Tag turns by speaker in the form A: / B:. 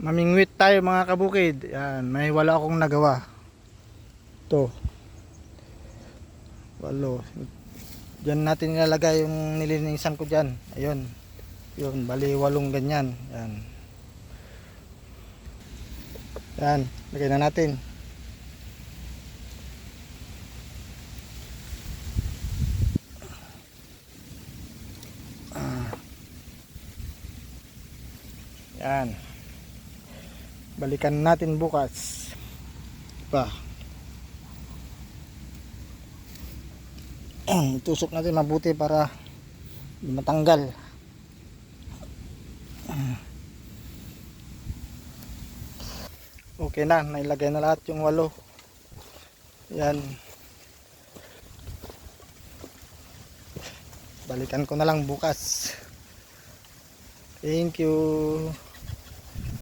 A: mamingwit tayo mga kabukid. Yan, may wala akong nagawa. To. Walo. Diyan natin nilalagay yung nilinisan ko diyan. Ayun. Yun, bali walong ganyan. Yan. Yan, lagay na natin. Ah. Yan. Balikan natin bukas. Pa. Itusok natin mabuti para matanggal. Okay na, nailagay na lahat yung walo. Yan. Balikan ko na lang bukas. Thank you.